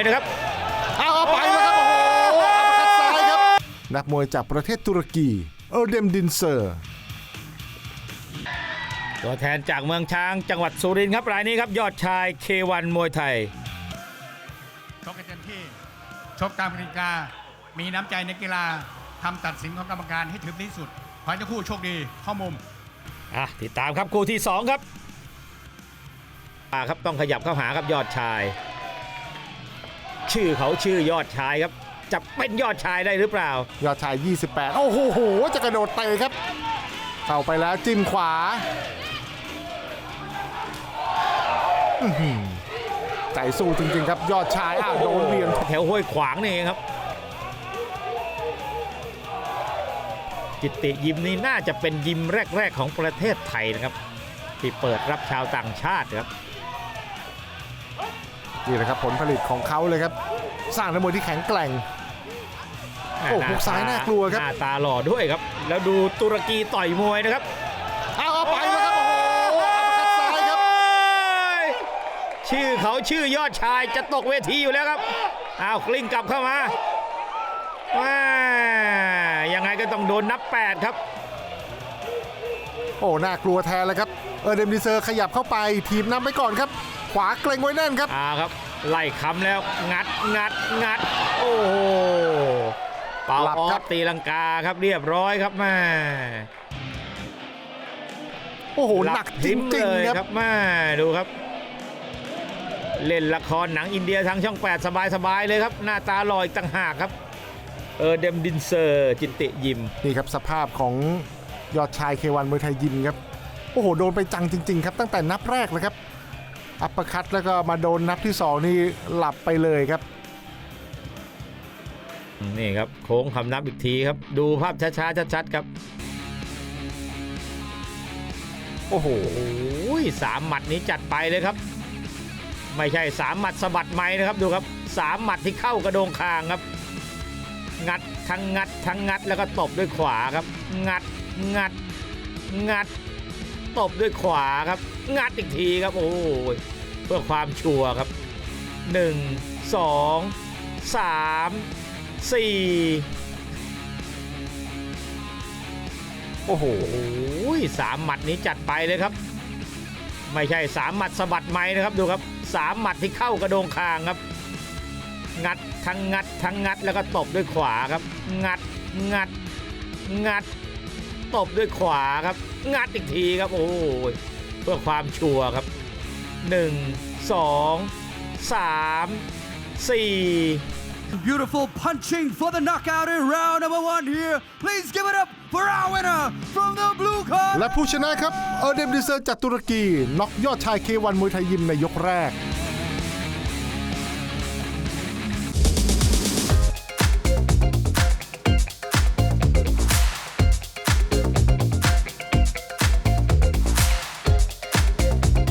นะครับเอาเอาไปแล้วครับโอ้โหอัปคัดซ้ายครับนักมวยจากประเทศตุรกีเออร์เดมดินเซอร์ ตัวแทนจากเมืองช้างจังหวัดสุรินทร์ครับรายนี้ครับยอดชายเควันมวยไทย ชกกันเต็มที่ ชกตามกติกา มีน้ำใจในกีฬาทำตัดสินของกรรมการให้ถึงที่สุด ขอให้ทั้งคู่โชคดีเข้ามุม อะติดตามครับคู่ที่ 2 ครับอ่าครับต้องขยับเข้าหาครับยอดชาย ชื่อเขาชื่อยอดชายครับ จะเป็นยอดชายได้หรือเปล่า ยอดชาย 28 โอ้โหโห จะกระโดดเตะครับ เข้าไปแล้วจิ้มขวาอื้อหือใจสู้จริงๆ ครับยอดชายอ้าวโดนเบียงแถวห้วยขวางนี่เองครับ จิตติยิมนี่น่าจะเป็นยิมแรก ๆ ของประเทศไทยนะครับ ที่เปิดรับชาวต่างชาติครับ นี่แหละครับผลผลิตของเขาเลยครับ สร้างนักมวยที่แข็งแกร่ง โอ้หหุกซ้ายน่ากลัวครับ หน้าตาหล่อด้วยครับ แล้วดูตุรกีต่อยมวยนะครับ เอาเอาไปแล้วครับ โอ้โหอัปคัดซ้ายครับ ชื่อเขาชื่อยอดชายจะตกเวทีอยู่แล้วครับ อ้าวกลิ้งกลับเข้ามาว้ายังไงก็ต้องโดนนับ 8 ครับ โอ้ น่ากลัวแทนเลยครับ เออร์เดมดินเซอร์ขยับเข้าไป ทีมนำไปก่อนครับ ขวาเกรงไว้แน่นครับอ่าครับ ไล่คำแล้วงัดงัดงัด โอ้โหเป่าหลับออครัสบตีลังกาครับเรียบร้อยครับแม่โอ้โหหนักจทิ้ริงเลยๆคครับรับแม่ดูครับ เล่นละครหนังอินเดียทางช่อง 8 สบายๆเลยครับ หน้าตาหล่ออีกต่างหากครับเออเดมดินเซอร์จิตติยิมนี่ครับสภาพของยอดชายเควันมวยไทยยิมครับ โอ้โห โดนไปจังจริง ๆ ครับ ตั้งแต่นับแรกเลยครับ อัปเปอร์คัตแล้วก็มาโดนนับที่ 2 นี่หลับไปเลยครับ นี่ครับ โค้งคำนับอีกทีครับ ดูภาพช้าๆชัดๆครับ โอ้โหสามหมัดนี้จัดไปเลยครับ ไม่ใช่สามหมัดสะบัดไม้นะครับดูครับสามหมัดที่เข้ากระโดงคางครับ งัดทั้งงัดทั้งงัดแล้วก็ตบด้วยขวาครับ งัดงัดงัด ตบด้วยขวาครับ งัดอีกทีครับ โอ้ยเพื่อความชัวร์ครับหนึ่งสองสามสี่โอ้โหสามหมัดนี้จัดไปเลยครับ ไม่ใช่สามหมัดสะบัดไม้นะครับดูครับสามหมัดที่เข้ากระโดงคางครับ งัดทั้งงัดทั้งงัดแล้วก็ตบด้วยขวาครับ งัดงัดงัดตบด้วยขวาครับ งัดอีกทีครับ โอ้ยเพื่อความชัวร์ครับหนึ่งสองสามสี่ Beautiful punching for the knockout in round number one here. Please give it up for our winner from the blue corner. และผู้ชนะครับ เออร์เดมดินเซอร์จากตุรกี น็อกยอดชายเควันมวยไทยยิมในยกแรก